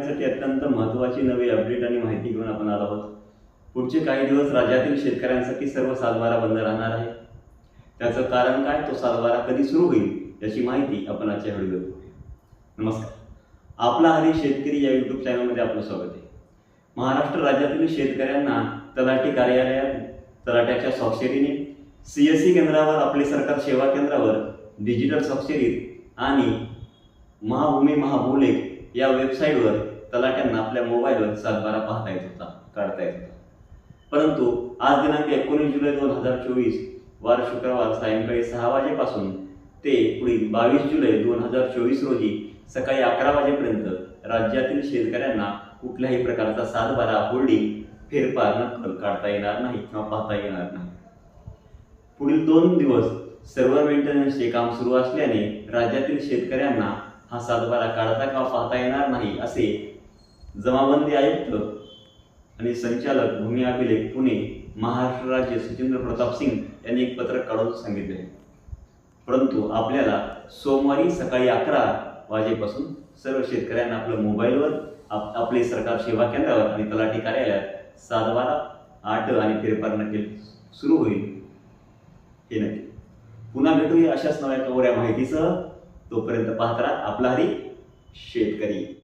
यासाठी अत्यंत महत्त्वाची नवी अपडेट आणि माहिती घेऊन आपण आलो आहोत. पुढचे काही दिवस राज्यातील शेतकऱ्यांसाठी सर्व सातबारा बंद राहणार आहे. त्याचं कारण काय? तो सातबारा कधी सुरू होईल याची माहिती आपण आजच्या व्हिडिओत बघूया. नमस्कार. आपला हरी शेतकरी या यूट्यूब चॅनलमध्ये आपलं स्वागत आहे. महाराष्ट्र राज्यातील शेतकऱ्यांना तलाठी कार्यालयात तलाट्याच्या स्वाक्षरीने सी एस सी केंद्रावर आपले सरकार सेवा केंद्रावर डिजिटल स्वाक्षरीत आणि महाभूमी महाभूलेख या वेबसाईटवर तलाट्यांना आपल्या मोबाईलवर सातबारा पाहता येत होता काढता येत होता. परंतु आज दिनांक एकोणीस जुलै दोन हजार चोवीस वार शुक्रवार सायंकाळी सहा वाजेपासून ते पुढील बावीस जुलै दोन हजार चोवीस रोजी सकाळी अकरा वाजेपर्यंत राज्यातील शेतकऱ्यांना कुठल्याही प्रकारचा सातबारा होल्डिंग फेरफार नक्कल काढता येणार नाही किंवा पाहता येणार नाही. पुढील दोन दिवस सर्व्हर मेंटेनन्सचे काम सुरू असल्याने राज्यातील शेतकऱ्यांना हा सातबारा काढता किंवा पाहता येणार नाही असे जमाबंदी आयुक्त आणि संचालक भूमी अभिलेख पुणे महाराष्ट्र राज्य सचिंद्र प्रताप सिंग यांनी एक पत्रक काढून सांगितले. परंतु आपल्याला सोमवारी सकाळी अकरा वाजेपासून सर्व शेतकऱ्यांना आपलं मोबाईलवर आप आपले सरकार सेवा केंद्रावर आणि तलाठी कार्यालयात सातबारा आठ आणि फेरफार नक्की सुरू होईल हे नक्की. पुन्हा भेटूया अशाच नव्या कवऱ्या माहितीसह. तोपर्यंत पाहत राहा आपला हरी शेतकरी.